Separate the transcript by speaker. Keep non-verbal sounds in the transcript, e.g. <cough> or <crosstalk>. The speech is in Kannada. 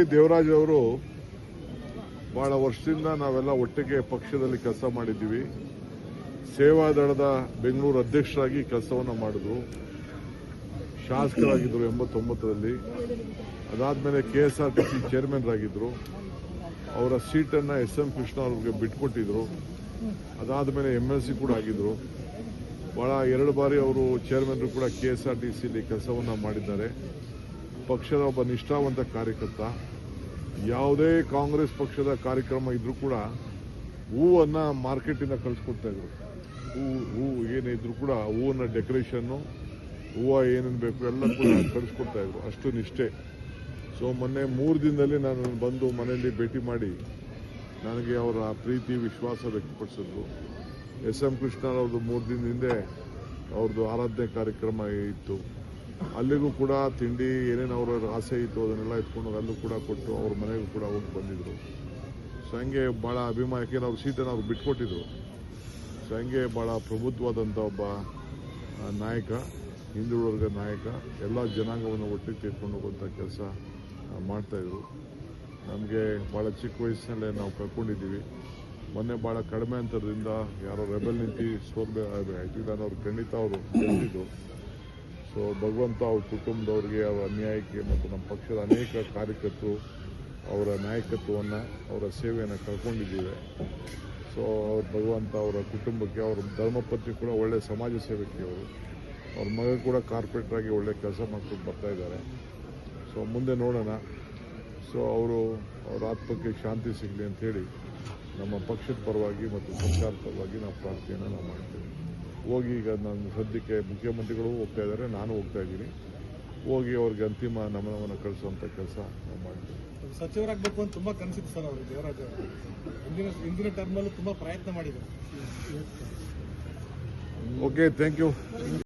Speaker 1: ದೇವರಾಜ್ ಅವರು ಬಹಳ ವರ್ಷದಿಂದ ನಾವೆಲ್ಲ ಒಟ್ಟಿಗೆ ಪಕ್ಷದಲ್ಲಿ ಕೆಲಸ ಮಾಡಿದ್ದೀವಿ. ಸೇವಾದಳದ ಬೆಂಗಳೂರು ಅಧ್ಯಕ್ಷರಾಗಿ ಕೆಲಸವನ್ನು ಮಾಡಿದ್ರು ಶಾಸಕರಾಗಿದ್ದರು ಎಂಬತ್ತೊಂಬತ್ತರಲ್ಲಿ. ಅದಾದಮೇಲೆ K S R T C chairman ಆಗಿದ್ರು. ಅವರ ಸೀಟನ್ನು ಎಸ್ ಎಂ ಕೃಷ್ಣ ಅವ್ರಿಗೆ ಬಿಟ್ಕೊಟ್ಟಿದ್ರು. ಅದಾದಮೇಲೆ ಎಂ ಎಲ್ ಸಿ ಕೂಡ ಆಗಿದ್ದರು ಬಹಳ ಎರಡು ಬಾರಿ ಅವರು ಚೇರ್ಮನ್ ಕೂಡ ಕೆ ಎಸ್ ಆರ್ ಟಿ ಸಿಲಿ ಕೆಲಸವನ್ನು ಮಾಡಿದ್ದಾರೆ. ಪಕ್ಷದ ಒಬ್ಬ ನಿಷ್ಠಾವಂತ ಕಾರ್ಯಕರ್ತ, ಯಾವುದೇ ಕಾಂಗ್ರೆಸ್ ಪಕ್ಷದ ಕಾರ್ಯಕ್ರಮ ಇದ್ರೂ ಕೂಡ ಹೂವನ್ನು ಮಾರ್ಕೆಟಿಂದ ಕಳಿಸ್ಕೊಡ್ತಾ ಇದ್ರು. ಹೂ ಹೂ ಏನೇ ಕೂಡ ಹೂವನ್ನ ಡೆಕೋರೇಷನ್ನು, ಹೂವು ಏನೇನು ಬೇಕು ಎಲ್ಲ ಕೂಡ <coughs> ಕಳಿಸ್ಕೊಡ್ತಾ ಇದ್ರು. ಅಷ್ಟು ನಿಷ್ಠೆ. ಸೊ ಮೊನ್ನೆ ಮೂರು ದಿನದಲ್ಲಿ ನಾನು ಬಂದು ಮನೆಯಲ್ಲಿ ಭೇಟಿ ಮಾಡಿ ನನಗೆ ಅವರ ಪ್ರೀತಿ, ವಿಶ್ವಾಸ ವ್ಯಕ್ತಪಡಿಸಿದ್ರು. ಎಸ್ ಎಂ ಕೃಷ್ಣರವ್ರದ್ದು ಮೂರು ದಿನದ ಹಿಂದೆ ಅವ್ರದ್ದು ಆರಾಧನೆ ಕಾರ್ಯಕ್ರಮ ಇತ್ತು. ಅಲ್ಲಿಗೂ ಕೂಡ ತಿಂಡಿ ಏನೇನು ಅವರ ಆಸೆ ಇತ್ತು ಅದನ್ನೆಲ್ಲ ಎತ್ಕೊಂಡು ಅಲ್ಲೂ ಕೂಡ ಕೊಟ್ಟು ಅವ್ರ ಮನೆಗೂ ಕೂಡ ಹೋಗಿ ಬಂದಿದ್ರು ಸೊ ಹಂಗೆ ಭಾಳ ಅಭಿಮಾನ ಯಾಕೆಂದ್ರೆ ಅವ್ರ ಸೀಟನ್ನು ಅವ್ರು ಬಿಟ್ಕೊಟ್ಟಿದ್ರು ಸೊ ಹಂಗೆ ಭಾಳ ಪ್ರಬುದ್ಧವಾದಂಥ ಒಬ್ಬ ನಾಯಕ ಹಿಂದುಳಿದ ನಾಯಕ ಎಲ್ಲ ಜನಾಂಗವನ್ನು ಒಟ್ಟಿಗೆ ತೆಗೆದುಕೊಂಡು ಹೋಗುವಂಥ ಕೆಲಸ ಮಾಡ್ತಾಯಿದ್ರು ನಮಗೆ ಭಾಳ ಚಿಕ್ಕ ವಯಸ್ಸಿನಲ್ಲೇ ನಾವು ಕಳ್ಕೊಂಡಿದ್ದೀವಿ ಮೊನ್ನೆ ಭಾಳ ಕಡಿಮೆ ಅಂತರದಿಂದ ಯಾರೋ ರೆಬಲ್ ನಿಂತು ಸೋರ್ಬೆ ಆಯ್ತು ಅವ್ರು ಖಂಡಿತ ಅವರು ಗೆದ್ದಿದ್ದು ಸೊ ಭಗವಂತ ಅವ್ರ ಕುಟುಂಬದವ್ರಿಗೆ ಅವರ ಅನ್ಯಾಯಕ್ಕೆ ಮತ್ತು ನಮ್ಮ ಪಕ್ಷದ ಅನೇಕ ಕಾರ್ಯಕರ್ತರು ಅವರ ನಾಯಕತ್ವವನ್ನು, ಅವರ ಸೇವೆಯನ್ನು ಕಳ್ಕೊಂಡಿದ್ದೀವಿ. ಸೊ ಅವ್ರ ಭಗವಂತ ಅವರ ಕುಟುಂಬಕ್ಕೆ, ಅವರ ಧರ್ಮಪತ್ನಿ ಕೂಡ ಒಳ್ಳೆಯ ಸಮಾಜ ಸೇವಕಿ ಅವರು. ಅವ್ರ ಮಗ ಕೂಡ ಕಾರ್ಪೊರೇಟರ್ ಆಗಿ ಒಳ್ಳೆ ಕೆಲಸ ಮಾಡ್ಕೊಂಡು ಬರ್ತಾ ಇದ್ದಾರೆ. ಸೊ ಮುಂದೆ ನೋಡೋಣ. ಸೊ ಅವರು, ಅವರ ಆತ್ಮಕ್ಕೆ ಶಾಂತಿ ಸಿಗಲಿ ಅಂತೇಳಿ ನಮ್ಮ ಪಕ್ಷದ ಪರವಾಗಿ ಮತ್ತು ಸರ್ಕಾರದ ಪರವಾಗಿ ನಾವು ಪ್ರಾರ್ಥನೆಯನ್ನು ನಾವು ಮಾಡ್ತೀವಿ. ಹೋಗಿ ಈಗ ನಾನು ಸದ್ಯಕ್ಕೆ ಮುಖ್ಯಮಂತ್ರಿಗಳು ಹೋಗ್ತಾ ಇದ್ದಾರೆ ನಾನು ಹೋಗ್ತಾ ಇದ್ದೀನಿ. ಹೋಗಿ ಅವ್ರಿಗೆ ಅಂತಿಮ ನಮನವನ್ನು ಕಳಿಸುವಂಥ ಕೆಲಸ ನಾವು ಮಾಡ್ತೀವಿ.
Speaker 2: ಸಚಿವರಾಗಬೇಕು ಅಂತ ತುಂಬಾ ಕನಸಿತ್ತು ಸರ್ ಅವರು ದೇವರಾಜ್ ಹಿಂದಿನ ಹಿಂದಿನ ಟರ್ಮಲ್ಲೂ ತುಂಬಾ ಪ್ರಯತ್ನ ಮಾಡಿದ್ದಾರೆ.
Speaker 1: Okay thank you